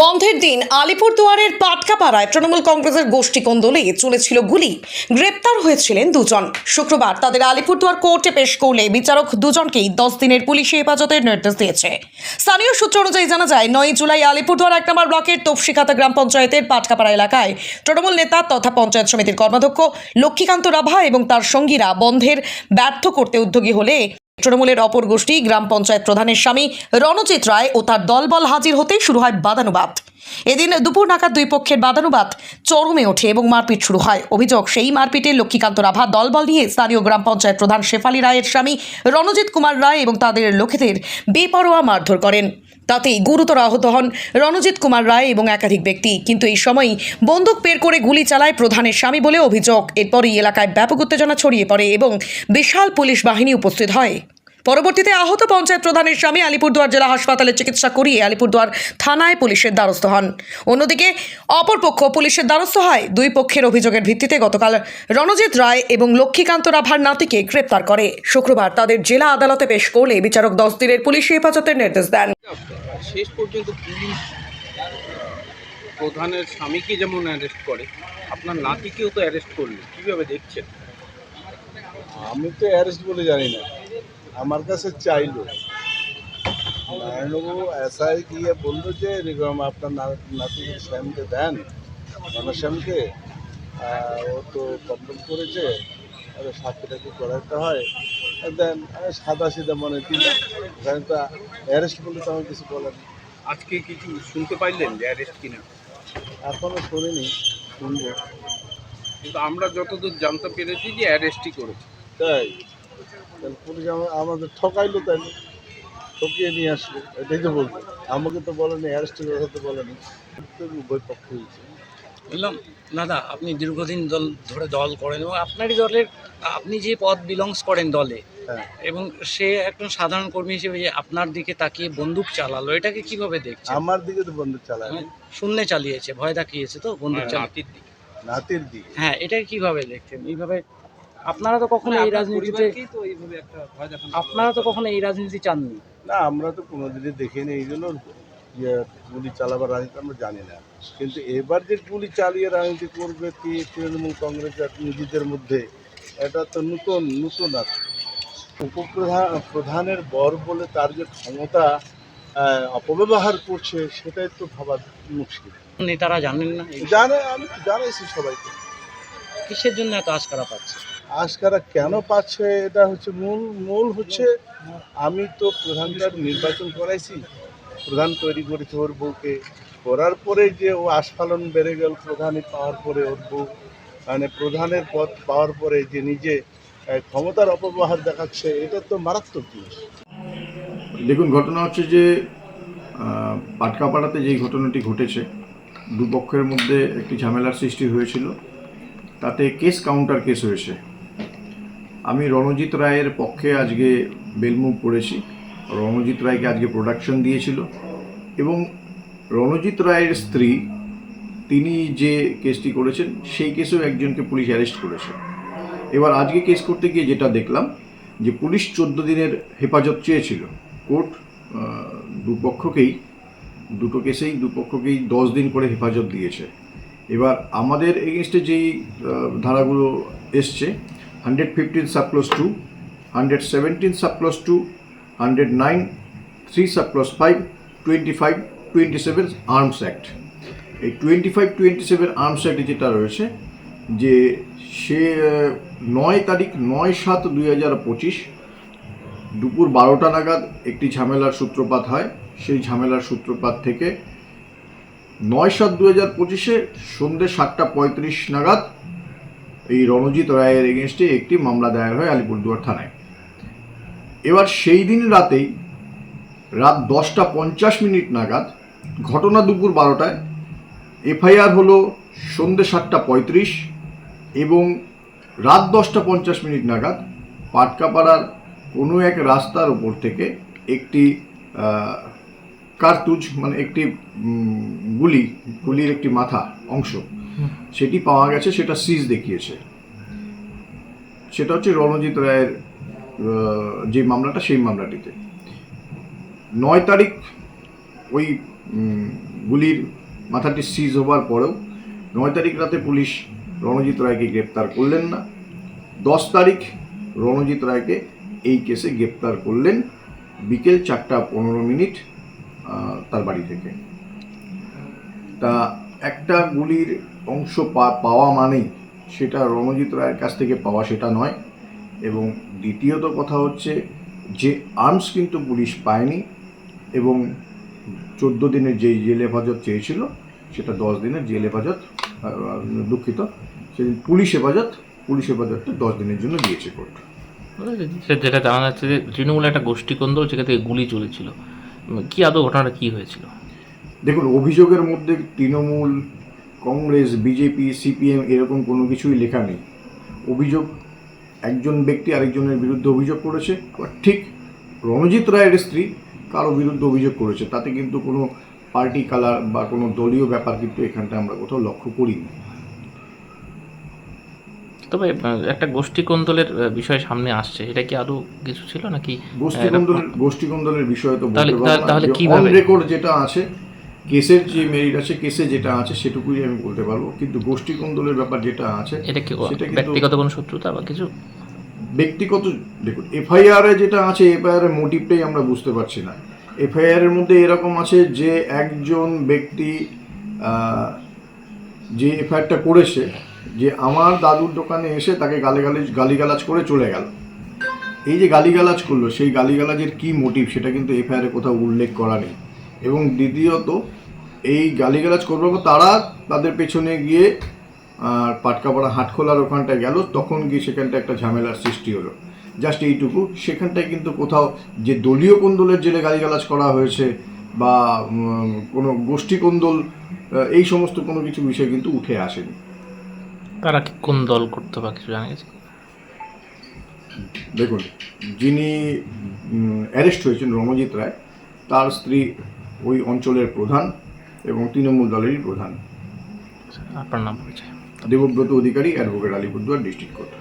বন্ধের দিন আলিপুরদুয়ারের পাটকাপাড়ায় তৃণমূল কংগ্রেসের গোষ্ঠী কোন্দলে চলেছিল গুলি। গ্রেপ্তার হয়েছিলেন দুজন। শুক্রবার তাদের আলিপুরদুয়ার কোর্টে পেশ করলে বিচারক দুজনকেই দশ দিনের পুলিশি হেফাজতের নির্দেশ দিয়েছে। স্থানীয় সূত্র অনুযায়ী জানা যায়, নয় জুলাই আলিপুরদুয়ার এক নম্বর ব্লকের তফসিকাতা গ্রাম পঞ্চায়েতের পাটকাপাড়া এলাকায় তৃণমূল নেতা তথা পঞ্চায়েত সমিতির কর্মাধ্যক্ষ লক্ষ্মীকান্ত রাভা এবং তার সঙ্গীরা বন্ধের ব্যর্থ করতে উদ্যোগী হলে তৃণমূলের অপর গোষ্ঠী গ্রাম পঞ্চায়েত প্রধানের স্বামী রণজিৎ রায় ও তার দলবল হাজির হতে শুরু হয় বাদানুবাদ। এদিন দুপুর নাগাদ দুই পক্ষের বাদানুবাদ চরমে ওঠে এবং মারপিট শুরু হয়। অভিযোগ, সেই মারপিটে লক্ষ্মীকান্ত রাভা দলবল নিয়ে স্থানীয় গ্রাম পঞ্চায়েত প্রধান শেফালি রায়ের স্বামী রণজিৎ কুমার রায় এবং তাদের লোকেদের বেপরোয়া মারধর করেন। তাতেই গুরুতর আহত হন রণজিৎ কুমার রায় এবং একাধিক ব্যক্তি। কিন্তু এই সময়ই বন্দুক বের করে গুলি চালায় প্রধানের স্বামী বলে অভিযোগ। এরপরই এলাকায় ব্যাপক উত্তেজনা ছড়িয়ে পড়ে এবং বিশাল পুলিশ বাহিনী উপস্থিত হয়। পরবর্তীতে আহত পঞ্চায়েত প্রধানের স্বামী আলিপুরদুয়ার জেলা হাসপাতালে চিকিৎসা করিয়ে আলিপুরদুয়ার থানায় পুলিশের দ্বারস্থ হন। অন্যদিকে অপরপক্ষ পুলিশের দ্বারস্থ হয়। দুই পক্ষের অভিযোগের ভিত্তিতে গতকাল রণজিৎ রায় এবং লক্ষ্মীকান্ত রাভার নাতিকে গ্রেপ্তার করে। শুক্রবার তাদের জেলা আদালতে পেশ করলে বিচারক দশ দিনের পুলিশ হেফাজতের নির্দেশ দেন। শেষ পর্যন্ত পুলিশ প্রধানের স্বামীকে যেমন অ্যারেস্ট করে আপনার নাতিকেও তো অ্যারেস্ট করল। কীভাবে দেখছেন? আমি তো অ্যারেস্ট বলে জানি না। আমার কাছে চাইলো। নারায়ণবাবু এসআই গিয়ে বলল যে এরকম আপনার না- নাতিকে শ্যামকে দেন শ্যামকে ও তো কমপ্লেন করেছে আর সাক্ষী টাকি করাতে হয়? দেন সাদা সিধা মনে দিলাম তো অ্যারেস্ট বলে তো আমি কিছু বলার নেই। আজকে কিছু শুনতে পাইলেন যে অ্যারেস্ট কিনা? এখনও শুনিনি শুনব। কিন্তু আমরা যতদূর জানতে পেরেছি যে অ্যারেস্টই করেছে। তাই? তাহলে পুলিশ আমা- আমাদের ঠকাইলো তাই ঠকিয়ে নিয়ে আসলো এটাই তো বলব। আমাকে তো বলেনি অ্যারেস্টের কথা তো বলেনি। উভয় পক্ষ হয়েছে। বললাম দাদা আপনি দীর্ঘদিন দল ধরে দল করেন এবং আপনারই দলের আপনি যে পদ বিলংস করেন দলে হ্যাঁ। এবং সে একজন সাধারণ কর্মী হিসেবে যে আপনার দিকে তাকিয়ে বন্দুক চালালো এটাকে কীভাবে দেখছেন? আমার দিকে তো বন্দুক চালায় হ্যাঁ, শূন্যে চালিয়েছে ভয় দেখিয়েছে তো বন্দুক চালিয়ে নাতির দিকে। নাতির দিকে। হ্যাঁ এটাকে কীভাবে দেখছেন? এইভাবে আপনারা তো কখনো এই রাজনীতিতে তো একটা আপনারা তো কখনো এই রাজনীতি চাননি? না আমরা তো কোনোদিনই দেখিনি এই জন্য গুলি চালাবার রাজনীতি আমরা জানি না। কিন্তু এবার যে গুলি চালিয়ে রাজনীতি করবে কি তৃণমূল কংগ্রেস নিজেদের মধ্যে এটা তো নতুন নতুন আছে উপপ্রধান প্রধানের বর বলে তার যে ক্ষমতা অপব্যবহার করছে সেটাই তো ভাবা মুশকিল। নেতারা জানেন না জানে আমি জানাইছি সবাইকে। কিসের জন্য এত আশকারা পাচ্ছে? আজকারা কেন পাচ্ছে? এটা হচ্ছে মূল মূল হচ্ছে আমি তো প্রধানটার নির্বাচন করাইছি, প্রধান তৈরি করেছি ওর বউকে। করার পরে যে ও আস্ফালন বেড়ে গেল প্রধানই পাওয়ার পরে ওর বউ মানে প্রধানের পদ পাওয়ার পরে যে নিজে ক্ষমতার অপব্যবহার দেখাচ্ছে, এটা তো মারাত্মক জিনিস। দেখুন, ঘটনা হচ্ছে যে পাটকাপাড়াতে যেই ঘটনাটি ঘটেছে, দুপক্ষের মধ্যে একটি ঝামেলার সৃষ্টি হয়েছিল। তাতে কেস কাউন্টার কেস হয়েছে। আমি রণজিৎ রায়ের পক্ষে আজকে বেলমুভ করেছি রণজিৎ রায়কে আজকে প্রোডাকশন দিয়েছিল। এবং রণজিৎ রায়ের স্ত্রী, তিনি যে কেসটি করেছেন, সেই কেসেও একজনকে পুলিশ অ্যারেস্ট করেছে। এবার আজকে কেস করতে গিয়ে যেটা দেখলাম, যে পুলিশ চোদ্দ দিনের হেফাজত চেয়েছিল। কোর্ট দুপক্ষকেই, দুটো কেসেই দুপক্ষকেই দশ দিন করে হেফাজত দিয়েছে। এবার আমাদের এগেনস্টে যেই ধারাগুলো এসছে hundred fifteen subclause two hundred seventeen subclause two hundred nine three subclause five twenty five twenty seven arms act এই twenty five twenty seven arms অ্যাক্টে যেটা রয়েছে, যে সে নয় তারিখ নয় সাত দুই হাজার পঁচিশ দুপুর বারোটা নাগাদ একটি ঝামেলার সূত্রপাত হয়। সেই ঝামেলার সূত্রপাত থেকে নয় সাত দু হাজার পঁচিশে সন্ধ্যে সাতটা পঁয়ত্রিশ নাগাদ এই রণজিৎ রায়ের এগেনস্টে একটি মামলা দায়ের হয় আলিপুরদুয়ার থানায়। এবার সেই দিন রাতেই রাত দশটা পঞ্চাশ মিনিট নাগাদ ঘটনা দুপুর বারোটায় এফআইআর হলো সন্ধ্যে সাতটা পঁয়ত্রিশ এবং রাত দশটা পঞ্চাশ মিনিট নাগাদ পাটকাপাড়ার কোনো এক রাস্তার উপর থেকে একটি কার্তুজ মানে একটি গুলি, গুলির একটি মাথা অংশ সেটি পাওয়া গেছে, সেটা সিজ দেখিয়েছে। সেটা হচ্ছে রণজিৎ রায়ের যে মামলাটা, সেই মামলাটিতে। নয় তারিখ ওই গুলির মাথাটি সিজ হবার পরেও নয় তারিখ রাতে পুলিশ রণজিৎ রায়কে গ্রেপ্তার করলেন না। দশ তারিখ রণজিৎ রায়কে এই কেসে গ্রেপ্তার করলেন বিকেল চারটা পনেরো মিনিট তার বাড়ি থেকে। তা একটা গুলির অংশ পা- পাওয়া মানেই সেটা রণজিৎ রায়ের কাছ থেকে পাওয়া সেটা নয়। এবং দ্বিতীয়ত কথা হচ্ছে যে আর্মস কিন্তু পুলিশ পায়নি এবং চোদ্দ দিনের যে জেল হেফাজত চেয়েছিল সেটা দশ দিনের জেল হেফাজত দুঃখিত সেদিন পুলিশ হেফাজত পুলিশ হেফাজতটা দশ দিনের জন্য দিয়েছে কোর্ট। যেটা জানা যাচ্ছে যে তৃণমূল একটা গোষ্ঠী কন্দল যেখান থেকে গুলি চলেছিল। কি আদৌ ঘটনাটা কি হয়েছিল? দেখুন অভিযোগের মধ্যে তৃণমূল কংগ্রেস বিজেপি সিপিএম এরকম কোনো কিছুই লেখা নেই। অভিযোগ একজন ব্যক্তি আরেকজনের বিরুদ্ধে অভিযোগ করেছে আবার ঠিক রণজিৎ রায়ের স্ত্রী কারও বিরুদ্ধে অভিযোগ করেছে। তাতে কিন্তু কোনো পার্টি কালার বা কোনো দলীয় ব্যাপার কিন্তু এখানটা আমরা কোথাও লক্ষ্য করি না তবে একটা গোষ্ঠী কন্দলের বিষয় সামনে আসছে। এটা কি আরও কিছু ছিল নাকি গোষ্ঠী কন্দলের গোষ্ঠী কন্দলের বিষয়ে তো তাহলে- কীভাবে? রেকর্ড যেটা আছে কেসের যে মেরিট আছে কেসে যেটা আছে সেটুকুই আমি বলতে পারব। কিন্তু গোষ্ঠী কন্দলের ব্যাপার যেটা আছে এটা কি সেটা ব্যক্তিগত কোনো শত্রুতা বা কিছু? ব্যক্তিগত দেখুন এফআইআর এ যেটা আছে এফআইআর এর মোটিভটাই আমরা বুঝতে পারছি না। এফআইআর এর মধ্যে এরকম আছে যে একজন ব্যক্তি যে এফআইআরটা করেছে যে আমার দাদুর দোকানে এসে তাকে গালিগালাজ গালিগালাজ করে চলে গেল। এই যে গালিগালাজ করল সেই গালিগালাজের কি মোটিভ সেটা কিন্তু এফআইআর এ কোথাও উল্লেখ করা নেই। এবং দ্বিতীয়ত এই গালিগালাজ করব তারা তাদের পেছনে গিয়ে আর পাটকাপাড়া হাটখোলার ওখানটায় গেল তখন গিয়ে সেখানটা একটা ঝামেলার সৃষ্টি হলো। জাস্ট এইটুকু। সেখানটায় কিন্তু কোথাও যে দলীয় কোন্দলের জেলে গালিগালাজ করা হয়েছে বা কোনো গোষ্ঠী কোন্দল এই সমস্ত কোনো কিছু বিষয় কিন্তু উঠে আসেনি। তারা কি কোন দল করতো বা কিছু জানা গেছে? দেখুন যিনি অ্যারেস্ট হয়েছেন রমজিৎ রায় তার স্ত্রী ওই অঞ্চলের প্রধান এবং তৃণমূল দলেরই প্রধান। আপনার নাম Debabrata Adhikari advocate Alipurduar district court